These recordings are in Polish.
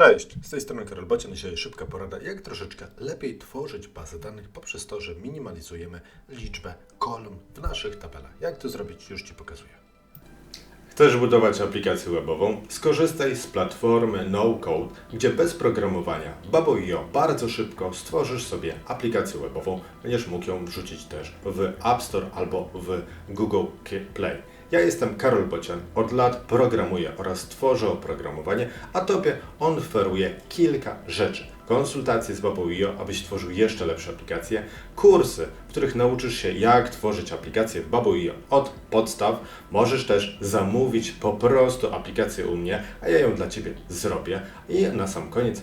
Cześć, z tej strony Karol Bocian. Dzisiaj szybka porada, jak troszeczkę lepiej tworzyć bazę danych poprzez to, że minimalizujemy liczbę kolumn w naszych tabelach. Jak to zrobić, już Ci pokazuję. Chcesz budować aplikację webową? Skorzystaj z platformy No Code, gdzie bez programowania Babo.io bardzo szybko stworzysz sobie aplikację webową. Będziesz mógł ją wrzucić też w App Store albo w Google Play. Ja jestem Karol Bocian, od lat programuję oraz tworzę oprogramowanie, a Tobie on oferuje kilka rzeczy. Konsultacje z Babo.io, abyś tworzył jeszcze lepsze aplikacje, kursy, w których nauczysz się jak tworzyć aplikacje w Babo.io od podstaw. Możesz też zamówić po prostu aplikację u mnie, a ja ją dla Ciebie zrobię. I na sam koniec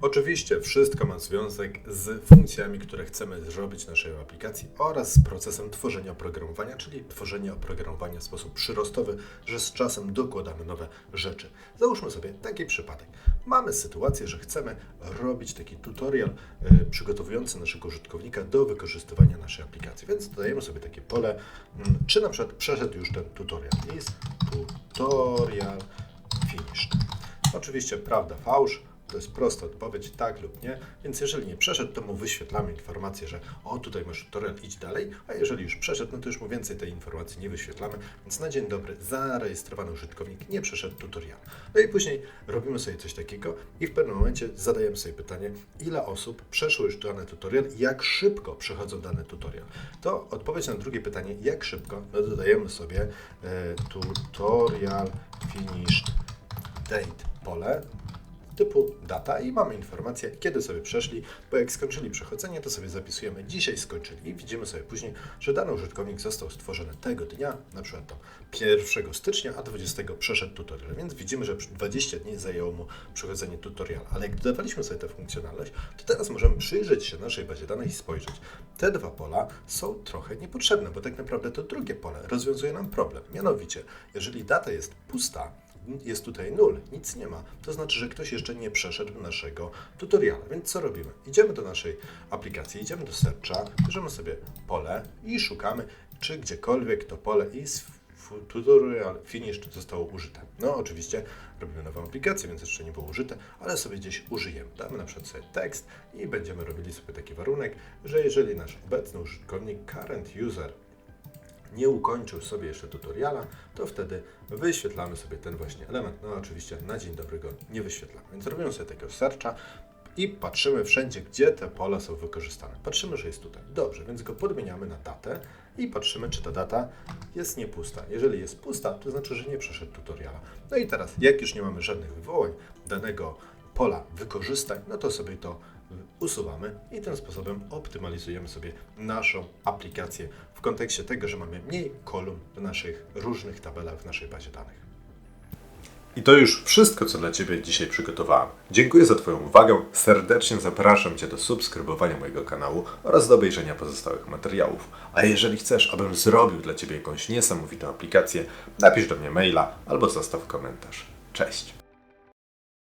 Oczywiście wszystko ma związek z funkcjami, które chcemy zrobić w naszej aplikacji oraz z procesem tworzenia oprogramowania, czyli tworzenia oprogramowania w sposób przyrostowy, że z czasem dokładamy nowe rzeczy. Załóżmy sobie taki przypadek. Mamy sytuację, że chcemy robić taki tutorial e, przygotowujący naszego użytkownika do wykorzystywania naszej aplikacji, więc dodajemy sobie takie pole, mm, czy na przykład przeszedł już ten tutorial. Jest tutorial finished. Oczywiście prawda, fałsz. To jest prosta odpowiedź, tak lub nie. Więc jeżeli nie przeszedł, to mu wyświetlamy informację, że o, tutaj masz tutorial, idź dalej. A jeżeli już przeszedł, no to już mu więcej tej informacji nie wyświetlamy. Więc na dzień dobry zarejestrowany użytkownik nie przeszedł tutorial. No i później robimy sobie coś takiego i w pewnym momencie zadajemy sobie pytanie, ile osób przeszło już dany tutorial i jak szybko przechodzą dany tutorial. To odpowiedź na drugie pytanie, jak szybko, no dodajemy sobie e, tutorial finished date pole typu data i mamy informację, kiedy sobie przeszli, bo jak skończyli przechodzenie, to sobie zapisujemy dzisiaj skończyli i widzimy sobie później, że dany użytkownik został stworzony tego dnia, na przykład to 1 stycznia, a 20 przeszedł tutorial, więc widzimy, że 20 dni zajęło mu przechodzenie tutoriala, ale jak dodawaliśmy sobie tę funkcjonalność, to teraz możemy przyjrzeć się naszej bazie danych i spojrzeć. Te dwa pola są trochę niepotrzebne, bo tak naprawdę to drugie pole rozwiązuje nam problem. Mianowicie, jeżeli data jest pusta, jest tutaj nul, nic nie ma. To znaczy, że ktoś jeszcze nie przeszedł naszego tutoriala. Więc co robimy? Idziemy do naszej aplikacji, idziemy do searcha, bierzemy sobie pole i szukamy, czy gdziekolwiek to pole is tutorial finished zostało użyte. No oczywiście robimy nową aplikację, więc jeszcze nie było użyte, ale sobie gdzieś użyjemy. Damy na przykład sobie tekst i będziemy robili sobie taki warunek, że jeżeli nasz obecny użytkownik current user nie ukończył sobie jeszcze tutoriala, to wtedy wyświetlamy sobie ten właśnie element. No oczywiście na dzień dobry go nie wyświetlamy. Więc robimy sobie takiego searcha i patrzymy wszędzie, gdzie te pola są wykorzystane. Patrzymy, że jest tutaj. Dobrze, więc go podmieniamy na datę i patrzymy, czy ta data jest niepusta. Jeżeli jest pusta, to znaczy, że nie przeszedł tutoriala. No i teraz, jak już nie mamy żadnych wywołań danego pola wykorzystań, no to sobie to usuwamy i tym sposobem optymalizujemy sobie naszą aplikację w kontekście tego, że mamy mniej kolumn w naszych różnych tabelach w naszej bazie danych. I to już wszystko, co dla Ciebie dzisiaj przygotowałem. Dziękuję za Twoją uwagę. Serdecznie zapraszam Cię do subskrybowania mojego kanału oraz do obejrzenia pozostałych materiałów. A jeżeli chcesz, abym zrobił dla Ciebie jakąś niesamowitą aplikację, napisz do mnie maila albo zostaw komentarz. Cześć!